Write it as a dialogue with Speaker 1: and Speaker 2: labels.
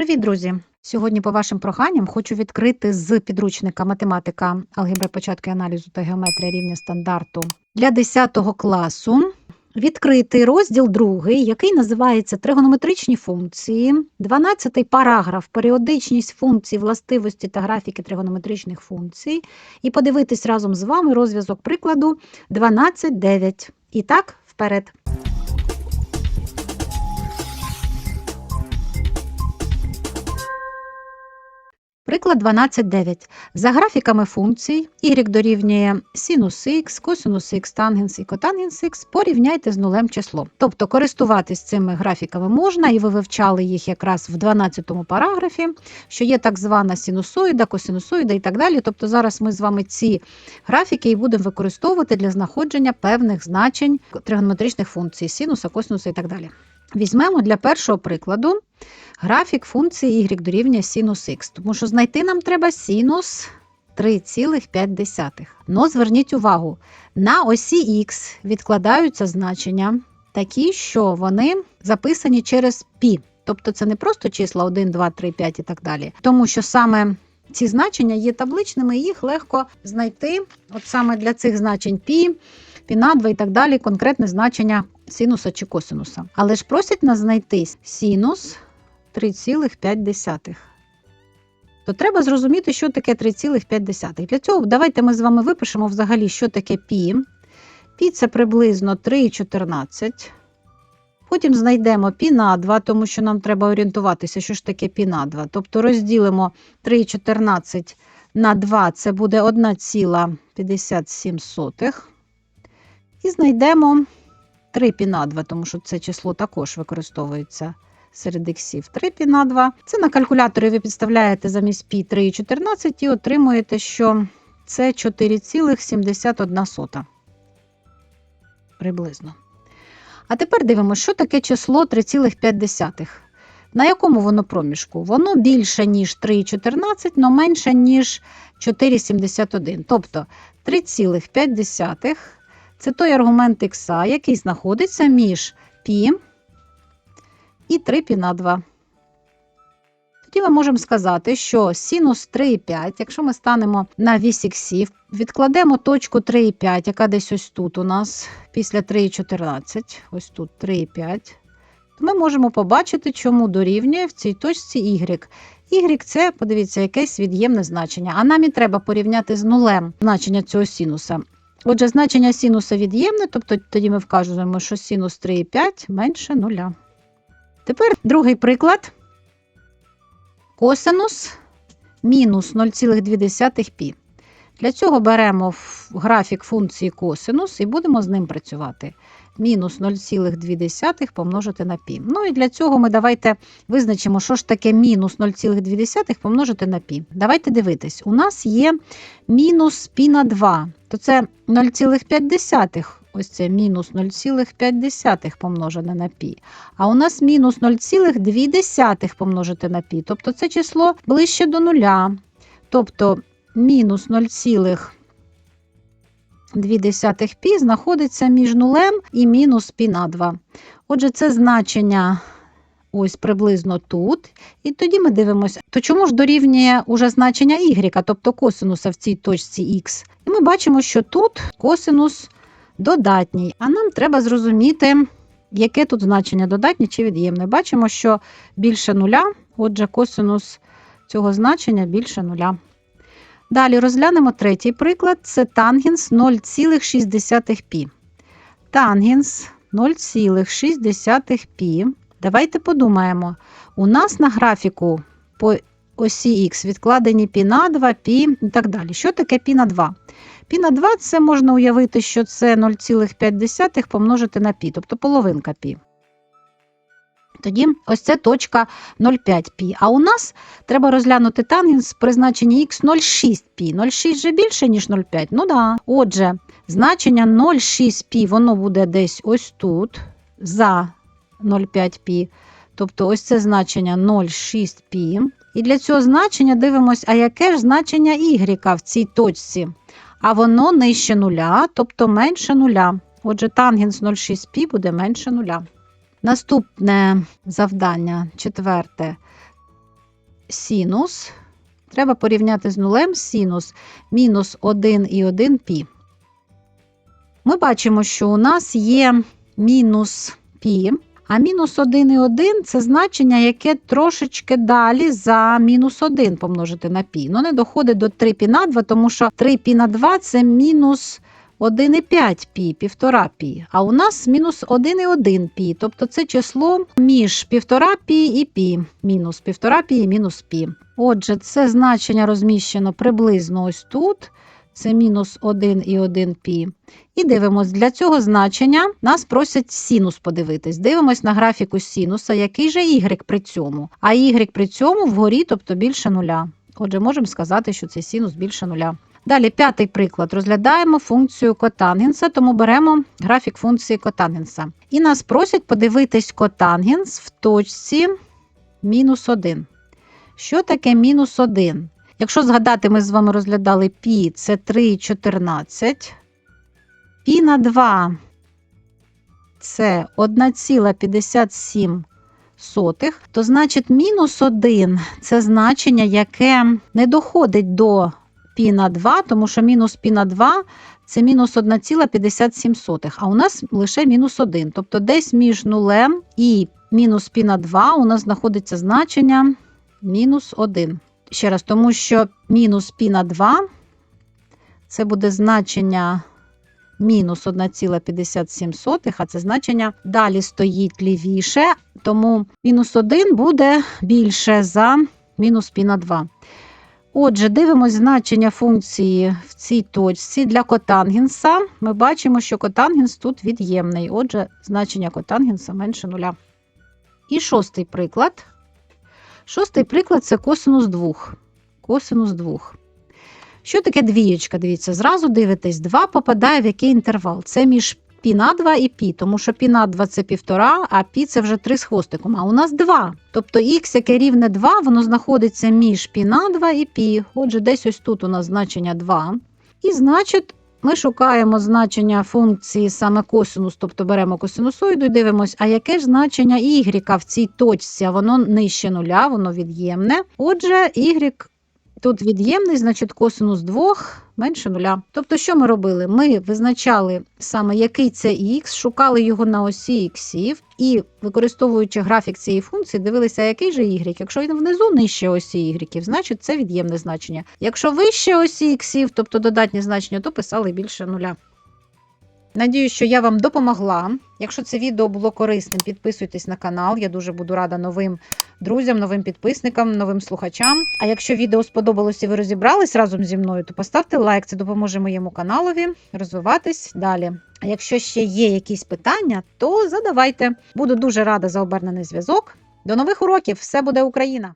Speaker 1: Привіт, друзі! Сьогодні, по вашим проханням, хочу відкрити з підручника математика, алгебра початку аналізу та геометрія рівня стандарту для 10 класу. Відкритий розділ другий, який називається Тригонометричні функції, 12 параграф Періодичність функцій, властивості та графіки тригонометричних функцій, і подивитись разом з вами розв'язок прикладу 12.9. І так, вперед. Приклад 12.9. За графіками функцій y дорівнює синус х, косинус х, тангенс і котангенс х, порівняйте з нулем число. Тобто користуватись цими графіками можна, і ви вивчали їх якраз в 12 параграфі, що є так звана синусоїда, косинусоїда і так далі. Тобто зараз ми з вами ці графіки і будемо використовувати для знаходження певних значень тригонометричних функцій, синуса, косинуса і так далі. Візьмемо для першого прикладу графік функції y дорівнює синус х, тому що знайти нам треба синус 3,5. Но зверніть увагу, на осі х відкладаються значення такі, що вони записані через π. Тобто це не просто числа 1, 2, 3, 5 і так далі. Тому що саме ці значення є табличними, і їх легко знайти. От саме для цих значень π, π на 2 і так далі, конкретне значення синуса чи косинуса. Але ж просять нас знайти синус 3,5. То треба зрозуміти, що таке 3,5. Для цього давайте ми з вами випишемо взагалі, що таке пі. Пі це приблизно 3,14. Потім знайдемо пі на 2, тому що нам треба орієнтуватися, що ж таке пі на 2. Тобто розділимо 3,14 на 2, це буде 1,57. І знайдемо 3 пі на 2, тому що це число також використовується серед іксів 3 пі на 2. Це на калькуляторі ви підставляєте замість пі 3,14 і отримуєте, що це 4,71 приблизно. А тепер дивимося, що таке число 3,5. На якому воно проміжку? Воно більше, ніж 3,14, але менше, ніж 4,71. Тобто 3,5 це той аргумент х, який знаходиться між пі і 3 пі на 2. Тоді ми можемо сказати, що синус 3,5, якщо ми станемо на вісь іксів, відкладемо точку 3,5, яка десь ось тут у нас, після 3,14, ось тут 3,5, то ми можемо побачити, чому дорівнює в цій точці y. Y – це, подивіться, якесь від'ємне значення. А нам і треба порівняти з нулем значення цього синуса. Отже, значення синуса від'ємне, тобто тоді ми вказуємо, що синус 3,5 менше 0. Тепер другий приклад. Косинус мінус 0,2 пі. Для цього беремо графік функції косинус і будемо з ним працювати. Мінус 0,2 помножити на пі. Ну і для цього ми давайте визначимо, що ж таке мінус 0,2 помножити на пі. Давайте дивитись, у нас є мінус пі на 2, то це 0,5. Ось це мінус 0,5 помножене на пі. А у нас мінус 0,2 помножити на пі. Тобто це число ближче до нуля. Тобто мінус 0,2 пі знаходиться між нулем і мінус пі на 2. Отже, це значення ось приблизно тут. І тоді ми дивимося, то чому ж дорівнює уже значення y, тобто косинуса в цій точці х. І ми бачимо, що тут косинус додатній. А нам треба зрозуміти, яке тут значення додатнє чи від'ємне. Бачимо, що більше нуля, отже, косинус цього значення більше нуля. Далі розглянемо третій приклад: це тангенс 0,6 пі. Тангенс 0,6 пі. Давайте подумаємо. У нас на графіку по осі Х відкладені пі на 2, пі і так далі. Що таке пі на 2? Пі на 2 це можна уявити, що це 0,5 помножити на пі, тобто половинка пі. Тоді ось це точка 0,5 пі. А у нас треба розглянути тангенс при значенні х 0,6 пі. 0,6 вже більше, ніж 0,5. Ну да. Отже, значення 0,6 пі, воно буде десь ось тут, за 0,5 пі. Тобто ось це значення 0,6 пі. І для цього значення дивимося, а яке ж значення y в цій точці? А воно нижче нуля, тобто менше нуля. Отже, тангенс 0,6 пі буде менше нуля. Наступне завдання, четверте. синус. Треба порівняти з нулем синус мінус 1 і 1 пі. Ми бачимо, що у нас є мінус пі, а мінус 1 і 1 це значення, яке трошечки далі за мінус 1 помножити на пі. Ну, не доходить до 3 пі на 2, тому що 3 пі на 2 це мінус 1,5 пі, 1,5 пі. А у нас мінус 1,1 пі. Тобто це число між 1,5 пі і пі. Мінус 1,5 пі і мінус пі. Отже, це значення розміщено приблизно ось тут. Це мінус 1,1 пі. І дивимось, для цього значення нас просять синус подивитись. Дивимось на графіку синуса, який же y при цьому. А y при цьому вгорі, тобто більше нуля. Отже, можемо сказати, що цей синус більше нуля. Далі, п'ятий приклад. Розглядаємо функцію котангенса, тому беремо графік функції котангенса. І нас просять подивитись котангенс в точці мінус 1. Що таке мінус 1? Якщо згадати, ми з вами розглядали пі, це 3,14. Пі на 2 це 1,57, то значить мінус 1 це значення, яке не доходить до пі на 2, тому що мінус пі на 2 це мінус 1,57, а у нас лише мінус 1. Тобто десь між нулем і мінус пі на 2 у нас знаходиться значення мінус 1. Ще раз, тому що мінус пі на 2 це буде значення мінус 1,57, а це значення далі стоїть лівіше, тому мінус 1 буде більше за мінус пі на 2. Отже, дивимось значення функції в цій точці. Для котангенса ми бачимо, що котангенс тут від'ємний. Отже, значення котангенса менше нуля. І шостий приклад. Шостий приклад це косинус 2. Косинус 2. Що таке двієчка? Дивіться, зразу дивитесь, 2 попадає в який інтервал. Це між пі на 2 і пі, тому що пі на 2 це 1,5, а пі це вже 3 з хвостиком. А у нас 2. Тобто х, яке рівне 2, воно знаходиться між пі на 2 і пі. Отже, десь ось тут у нас значення 2. І значить, ми шукаємо значення функції саме косинус, тобто беремо косинусоїду і дивимося, а яке ж значення y в цій точці? Воно нижче нуля, воно від'ємне. Отже, y тут від'ємний, значить косинус 2 менше нуля. Тобто, що ми робили? Ми визначали саме, який це х, шукали його на осі іксів, і, використовуючи графік цієї функції, дивилися, який же y. Якщо він внизу нижче осі y, значить це від'ємне значення. Якщо вище осі іксів, тобто додатні значення, то писали більше нуля. Надію, що я вам допомогла. Якщо це відео було корисним, підписуйтесь на канал. Я дуже буду рада новим друзям, новим підписникам, новим слухачам. А якщо відео сподобалось і ви розібрались разом зі мною, то поставте лайк, це допоможе моєму каналові розвиватись далі. А якщо ще є якісь питання, то задавайте. Буду дуже рада за обернений зв'язок. До нових уроків! Все буде Україна!